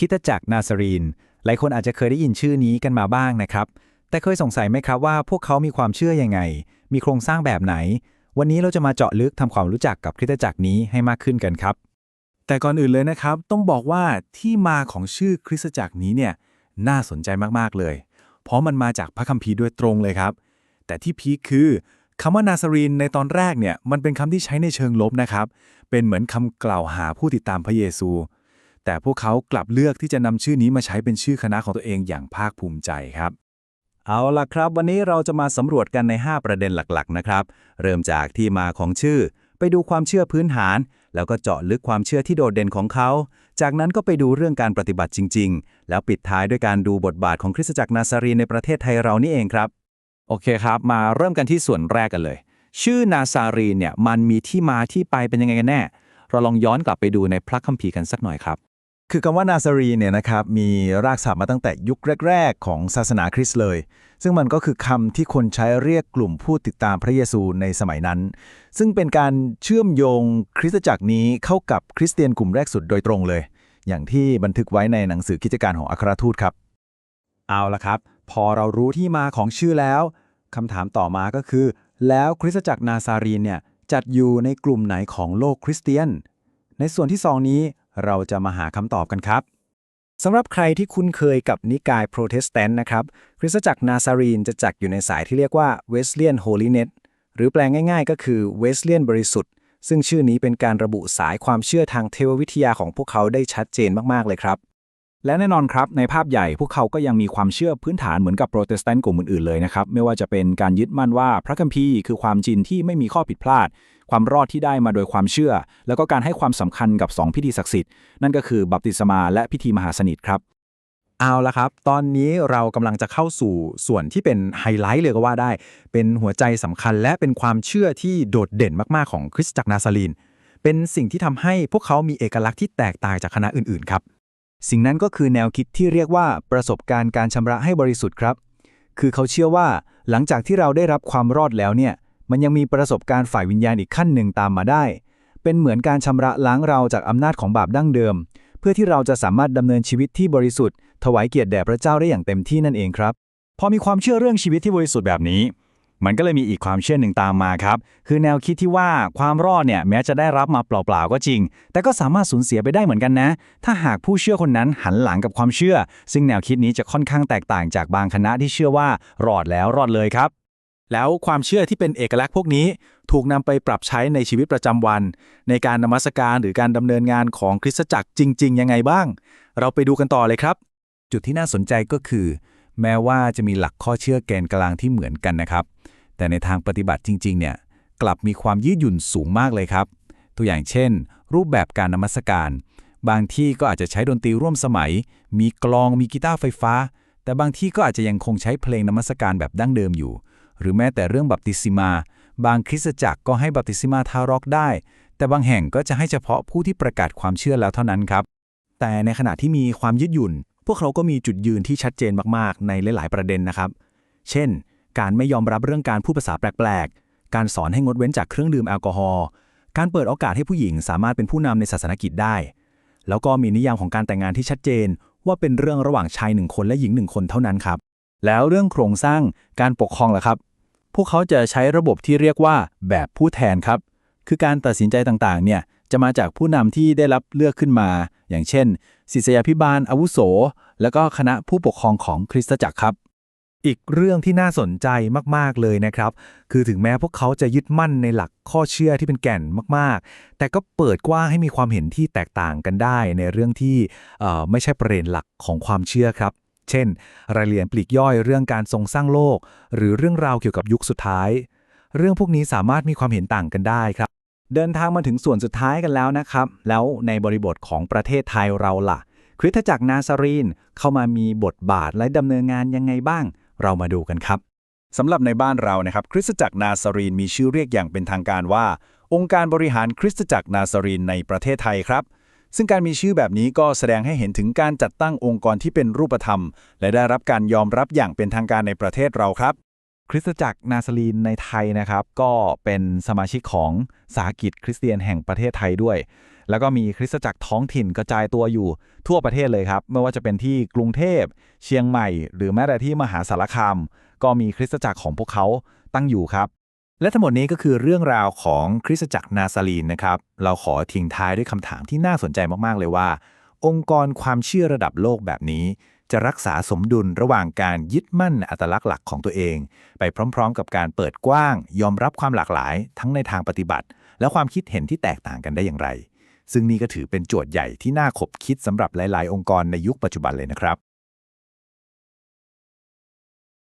คริดจักรนาซารีน หลายคนอาจจะเคยได้ยินชื่อนี้กันมาบ้างนะครับ แต่เคยสงสัยไหมครับว่าพวกเขามีความเชื่อยังไง มีโครงสร้างแบบไหน วันนี้เราจะมาเจาะลึกทำความรู้จักกับคริสตจักรนี้ให้มากขึ้นกันครับ แต่ก่อนอื่นเลยนะครับ ต้องบอกว่าที่มาของชื่อคริสตจักรนี้เนี่ยน่าสนใจมากๆเลย เพราะมันมาจากพระคัมภีร์โดยตรงเลยครับ แต่ที่พีคคือคำว่านาซารีนในตอนแรกเนี่ยมันเป็นคำที่ใช้ในเชิงลบนะครับ เป็นเหมือนคำกล่าวหาผู้ติดตามพระเยซู แต่พวกเขากลับเลือกที่จะนำชื่อนี้มาใช้เป็นชื่อคณะของตัวเองอย่างภาคภูมิใจครับเอาล่ะครับ วันนี้เราจะมาสำรวจกันใน 5 ประเด็นหลักๆ นะครับ เริ่มจากที่มาของชื่อ ไปดูความเชื่อพื้นฐาน แล้วก็เจาะลึกความเชื่อที่โดดเด่นของเขา จากนั้นก็ไปดูเรื่องการปฏิบัติจริง ๆ แล้วปิดท้ายด้วยการดูบทบาทของคริสตจักรนาซารีในประเทศไทยเรานี่เองครับ โอเคครับ มาเริ่มกันที่ส่วนแรกกันเลย ชื่อนาซารีเนี่ยมันมีที่มาที่ไปเป็นยังไงกันแน่ เราลองย้อนกลับไปดูในพระคัมภีร์กันสักหน่อยครับ คือคำว่านาซารีเนี่ยนะครับมีรากศัพท์มาตั้งแต่ยุคแรก ๆ ของศาสนาคริสต์เลย ซึ่งมันก็คือคำที่คนใช้เรียกกลุ่มผู้ติดตามพระเยซูในสมัยนั้น ซึ่งเป็นการเชื่อมโยงคริสตจักรนี้เข้ากับคริสเตียนกลุ่มแรกสุดโดยตรงเลย อย่างที่บันทึกไว้ในหนังสือกิจการของอัครทูตครับ เอาละครับ พอเรารู้ที่มาของชื่อแล้วคำถามต่อมาก็คือ แล้วคริสตจักรนาซารีนเนี่ยจัดอยู่ในกลุ่มไหนของโลกคริสเตียน ในส่วนที่ 2 นี้ เราจะมาหาคำตอบกันครับสำหรับใครที่คุ้นเคยกับนิกายโปรเตสแตนต์นะครับ คริสตจักรนาซารีนจะจัดอยู่ในสายที่เรียกว่าเวสเลียนโฮลิเนตหรือแปลง่าย ๆ ก็คือเวสเลียนบริสุทธิ์ซึ่งชื่อนี้เป็นการระบุสายความเชื่อทางเทววิทยาของพวกเขาได้ชัดเจนมาก ๆ เลยครับ และแน่นอนครับ ในภาพใหญ่พวกเขาก็ยังมีความเชื่อพื้นฐานเหมือนกับโปรเตสแตนต์กลุ่มอื่นๆเลยนะครับ ไม่ว่าจะเป็นการยึดมั่นว่าพระคัมภีร์คือความจริงที่ไม่มีข้อผิดพลาด ความรอดที่ได้มาโดยความเชื่อ แล้วก็การให้ความสำคัญกับ 2 พิธีศักดิ์สิทธิ์นั่นก็คือบัพติศมาและพิธีมหาสนิทครับเอาละครับ ตอนนี้เรากำลังจะเข้าสู่ส่วนที่เป็นไฮไลท์เลยก็ว่าได้ เป็นหัวใจสำคัญและเป็นความเชื่อที่โดดเด่นมาก ๆ ของคริสตจักรนาซารีน เป็นสิ่งที่ทำให้พวกเขามีเอกลักษณ์ที่แตกต่างจากคณะอื่น ๆ ครับ สิ่งนั้นก็คือแนวคิดที่เรียกว่าประสบการณ์การชำระให้บริสุทธิ์ครับ คือเขาเชื่อว่าหลังจากที่เราได้รับความรอดแล้วเนี่ย มันยังมีประสบการณ์ฝ่ายวิญญาณอีกขั้นหนึ่งตามมาได้ เป็นเหมือนการชำระล้างเราจากอำนาจของบาปดั้งเดิม เพื่อที่เราจะสามารถดำเนินชีวิตที่บริสุทธิ์ ถวายเกียรติแด่พระเจ้าได้อย่างเต็มที่นั่นเองครับ พอมีความเชื่อเรื่องชีวิตที่บริสุทธิ์แบบนี้ มันก็เลยมีอีกความเชื่อหนึ่งตามมาครับ คือแนวคิดที่ว่าความรอดเนี่ยแม้จะได้รับมาเปล่าๆก็จริง แต่ก็สามารถสูญเสียไปได้เหมือนกันนะ ถ้าหากผู้เชื่อคนนั้นหันหลังกับความเชื่อ ซึ่งแนวคิดนี้จะค่อนข้างแตกต่างจากบางคณะที่เชื่อว่ารอดแล้วรอดเลยครับ แล้วความเชื่อที่เป็นเอกลักษณ์พวกนี้ถูกนำไปปรับใช้ในชีวิตประจำวัน ในการนมัสการหรือการดำเนินงานของคริสตจักรจริง ๆ ยังไงบ้าง เราไปดูกันต่อเลยครับ จุดที่น่าสนใจก็คือ แม้ว่าจะมีหลักข้อเชื่อแกนกลางที่เหมือนกันนะครับ แต่ในทางปฏิบัติจริง ๆ เนี่ยกลับมีความยืดหยุ่นสูงมากเลยครับ ตัวอย่างเช่น รูปแบบการนมัสการ บางที่ก็อาจจะใช้ดนตรีร่วมสมัย มีกลองมีกีตาร์ไฟฟ้า แต่บางที่ก็อาจจะยังคงใช้เพลงนมัสการแบบดั้งเดิมอยู่ หรือแม้แต่เรื่องบัพติศมา บางคริสตจักรก็ให้บัพติศมาทารกได้ แต่บางแห่งก็จะให้เฉพาะผู้ที่ประกาศความเชื่อแล้วเท่านั้นครับ แต่ในขณะที่มีความยืดหยุ่น พวกเขาก็มีจุดยืนที่ชัดเจนมากๆ ในหลาย ๆ ประเด็นนะครับ เช่น การไม่ยอมรับเรื่องการพูดภาษาแปลก ๆ การสอนให้งดเว้นจากเครื่องดื่มแอลกอฮอล์การเปิดโอกาสให้ผู้หญิงสามารถเป็นผู้นำในศาสนกิจได้ แล้วก็มีนิยามของการแต่งงานที่ชัดเจน ว่าเป็นเรื่องระหว่างชายหนึ่งคนและหญิงหนึ่งคนเท่านั้นครับ แล้วเรื่องโครงสร้างการปกครองล่ะครับ พวกเขาจะใช้ระบบที่เรียกว่าแบบผู้แทนครับ คือการตัดสินใจต่างๆ เนี่ยจะมาจากผู้นำที่ได้รับเลือกขึ้นมา อย่างเช่น ศิษยาภิบาล อาวุโส แล้วก็คณะผู้ปกครองของคริสตจักรครับ อีกเรื่องที่น่าสนใจมากๆเลยนะครับ คือถึงแม้พวกเขาจะยึดมั่นในหลักข้อเชื่อที่เป็นแก่นมากๆ แต่ก็เปิดกว้างให้มีความเห็นที่แตกต่างกันได้ ในเรื่องที่ไม่ใช่ประเด็นหลักของความเชื่อครับ เช่น รายละเอียดปลีกย่อยเรื่องการทรงสร้างโลก หรือเรื่องราวเกี่ยวกับยุคสุดท้าย เรื่องพวกนี้สามารถมีความเห็นต่างกันได้ครับ เดินทางมาถึงส่วนสุดท้ายกันแล้วนะครับ แล้วในบริบทของประเทศไทยเราล่ะ คริสตจักรนาซารีนเข้ามามีบทบาทและดำเนินงานยังไงบ้าง เรามาดูกันครับสำหรับในบ้านเรานะครับ คริสตจักรนาซารีนมีชื่อเรียกอย่างเป็นทางการว่า องค์การบริหารคริสตจักรนาซารีนในประเทศไทยครับ ซึ่งการมีชื่อแบบนี้ก็แสดงให้เห็นถึงการจัดตั้งองค์กรที่เป็นรูปธรรม และได้รับการยอมรับอย่างเป็นทางการในประเทศเราครับ คริสตจักรนาซารีนในไทยนะครับ ก็เป็นสมาชิกของสาหกิจคริสเตียนแห่งประเทศไทยด้วย แล้วก็มีคริสตจักรท้องถิ่นกระจายตัวอยู่ทั่วประเทศเลยครับ ไม่ว่าจะเป็นที่กรุงเทพ เชียงใหม่ หรือแม้แต่ที่มหาสารคาม ก็มีคริสตจักรของพวกเขาตั้งอยู่ครับ และทั้งหมดนี้ก็คือเรื่องราวของคริสตจักรนาซารีนนะครับ เราขอทิ้งท้ายด้วยคำถามที่น่าสนใจมาก ๆ เลยว่า องค์กรความเชื่อระดับโลกแบบนี้ จะรักษาสมดุลระหว่างการยึดมั่นอัตลักษณ์หลักของตัวเอง ไปพร้อม ๆ กับการเปิดกว้าง ยอมรับความหลากหลาย ทั้งในทางปฏิบัติ และความคิดเห็นที่แตกต่างกันได้อย่างไร ซึ่งนี่ก็ถือเป็นโจทย์ใหญ่ที่น่าขบคิดสำหรับหลาย ๆ องค์กรในยุคปัจจุบันเลยนะครับ